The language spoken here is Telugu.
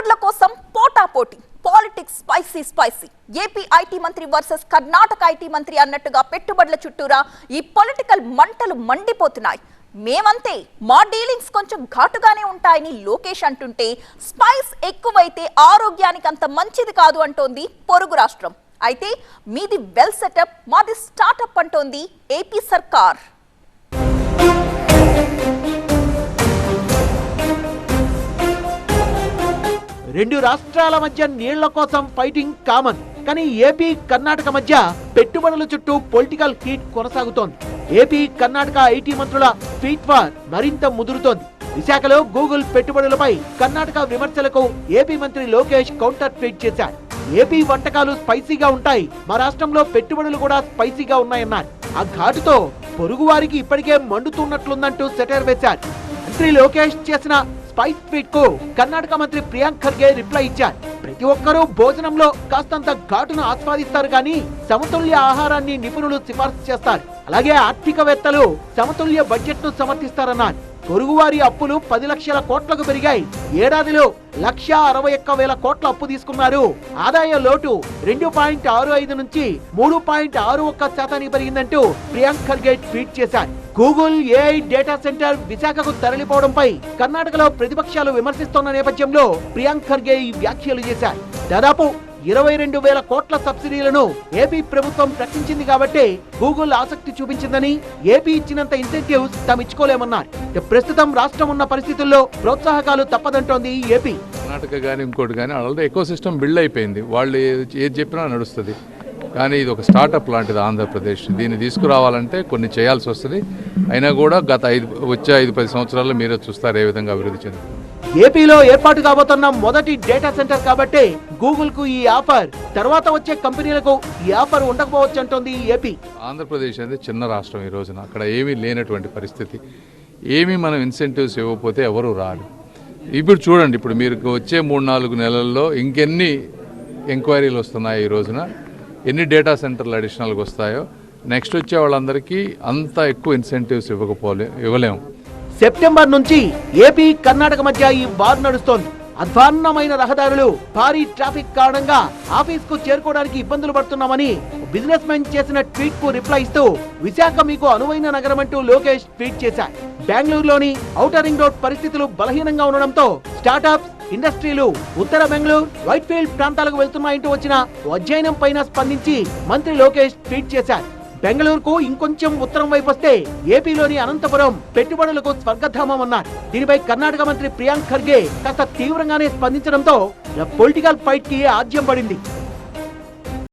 పెట్టుబడుల కోసం పోటాపోటీ politics spicy spicy. AP IT మంత్రి వర్సెస్ కర్ణాటక ఐటీ మంత్రి అన్నట్టుగా పెట్టుబడుల చుట్టూరా ఈ పొలిటికల్ మంటలు మండిపోతున్నాయి. మేమంతే మా డీలింగ్స్ కొంచెం ఘాటుగానే ఉంటాయని లోకేష్ అంటుంటే స్పైస్ ఎక్కువైతే ఆరోగ్యానికి అంత మంచిది కాదు అంటోంది పొరుగు రాష్ట్రం. అయితే మీది వెల్ సెటప్ మాది స్టార్టప్ అంటోంది ఏపీ సర్కార్. రెండు రాష్ట్రాల మధ్య నీళ్ళ కోసం ఫైటింగ్ కామన్. కానీ ఏపీ కర్ణాటక మధ్య పెట్టుబడుల చుట్టూ పొలిటికల్ హీట్ కొనసాగుతోంది. ఏపీ కర్ణాటక ఐటీ మంత్రుల ఫీట్ వార్ మరింత ముదురుతోంది. విశాఖలో గూగుల్ పెట్టుబడులపై కర్ణాటక విమర్శలకు ఏపీ మంత్రి లోకేష్ కౌంటర్ ట్వీట్ చేశారు ఏపీ వంటకాలు స్పైసీగా ఉంటాయి. మా రాష్ట్రంలో పెట్టుబడులు కూడా స్పైసీగా ఉన్నాయన్నారు. ఆ ఘాటుతో పొరుగువారికి ఇప్పటికే మండుతున్నట్లుందంటూ సెటర్ వేశారు. మంత్రి లోకేష్ చేసిన స్పైస్ ట్వీట్కు కర్ణాటక మంత్రి ప్రియాంక్ ఖర్గే రిప్లై ఇచ్చారు. ప్రతి ఒక్కరూ భోజనంలో కాస్తంత ఘాటును ఆస్వాదిస్తారు కానీ సమతుల్య ఆహారాన్ని నిపుణులు సిఫార్సు చేస్తారు. అలాగే ఆర్థికవేత్తలు సమతుల్య బడ్జెట్ను సమర్థిస్తారన్నారు. పొరుగువారి అప్పులు పది లక్షల కోట్లకు పెరిగాయి. ఏడాదిలో లక్ష అరవై ఒక్క వేల కోట్ల అప్పు తీసుకున్నారు. ఆదాయ లోటు రెండు పాయింట్ ఆరు ఐదు నుంచి మూడు పాయింట్ ఆరు ఒక్క శాతానికి పెరిగిందంటూ ప్రియాంక్ ఖర్గే ట్వీట్ చేశారు. గూగుల్ ఏఐ డేటా సెంటర్ విశాఖకు తరలిపోవడంపై కర్ణాటకలో ప్రతిపక్షాలు విమర్శిస్తున్న నేపథ్యంలో ప్రియాంక్ ఖర్గే ఈ వ్యాఖ్యలు చేశారు. దాదాపు ఇరవై రెండు వేల కోట్ల సబ్సిడీలను ఏపీ ప్రభుత్వం ప్రకటించింది కాబట్టి గూగుల్ ఆసక్తి చూపించిందని ఏపీ ఇచ్చినంత ఇన్సెంటివ్స్ తాము ఇచ్చుకోలేమన్నారు ప్రస్తుతం రాష్ట్రం ఉన్న పరిస్థితుల్లో ప్రోత్సాహకాలు తప్పదంటోంది ఏపీ. కర్ణాటక కానీ ఇంకోటి కానీ వాళ్ళ ఎకో సిస్టమ్ బిల్డ్ అయిపోయింది. వాళ్ళు ఏది చెప్పినా నడుస్తుంది. కానీ ఇది ఒక స్టార్టప్ లాంటిది ఆంధ్రప్రదేశ్. దీన్ని తీసుకురావాలంటే కొన్ని చేయాల్సి వస్తుంది. అయినా కూడా గత ఐదు వచ్చే ఐదు పది సంవత్సరాల్లో మీరే చూస్తారు ఏ విధంగా అభివృద్ధి చెందుతుంది ఏపీలో ఏర్పాటు కాబోతున్న మొదటి డేటా సెంటర్ కాబట్టి గూగుల్కు ఈ ఆఫర్ తర్వాత వచ్చే కంపెనీలకు ఈ ఆఫర్ ఉండకపోవచ్చు అంటోంది ఏపీ. ఆంధ్రప్రదేశ్ అనేది చిన్న రాష్ట్రం ఈ రోజున. అక్కడ ఏమీ లేనటువంటి పరిస్థితి. ఏమీ మనం ఇన్సెంటివ్స్ ఇవ్వకపోతే ఎవరు రారు. ఇప్పుడు చూడండి ఇప్పుడు మీరు వచ్చే మూడు నాలుగు నెలల్లో ఇంకెన్ని ఎంక్వైరీలు వస్తున్నాయి ఈ రోజున? ఎన్ని డేటా సెంటర్లు అడిషనల్గా వస్తాయో నెక్స్ట్ వచ్చే వాళ్ళందరికీ అంత ఎక్కువ ఇన్సెంటివ్స్ ఇవ్వకపోలే ఇవ్వలేము. సెప్టెంబర్ నుంచి ఏపీ కర్ణాటక మధ్య ఈ వార్ నడుస్తోంది. అధ్వాన్నమైన రహదారులు భారీ ట్రాఫిక్ కారణంగా ఆఫీస్కు చేరుకోవడానికి ఇబ్బందులు పడుతున్నామని బిజినెస్ మెన్ చేసిన ట్వీట్కు రిప్లై ఇస్తూ విశాఖ మీకు అనువైన నగరం అంటూ లోకేష్ ట్వీట్ చేశారు. బెంగళూరులోని ఔటర్ రింగ్ రోడ్ పరిస్థితులు బలహీనంగా ఉండడంతో స్టార్టప్స్ ఇండస్ట్రీలు ఉత్తర బెంగళూరు వైట్ఫీల్డ్ ప్రాంతాలకు వెళ్తున్నాయంటూ వచ్చిన అధ్యయనం పైన స్పందించి మంత్రి లోకేష్ ట్వీట్ చేశారు. బెంగళూరుకు ఇంకొంచెం ఉత్తరం వైపు వస్తే ఏపీలోని అనంతపురం పెట్టుబడులకు స్వర్గధామం అన్నారు. దీనిపై కర్ణాటక మంత్రి ప్రియాంక్ ఖర్గే కాస్త తీవ్రంగానే స్పందించడంతో పొలిటికల్ ఫైట్కి ఆద్యం పడింది.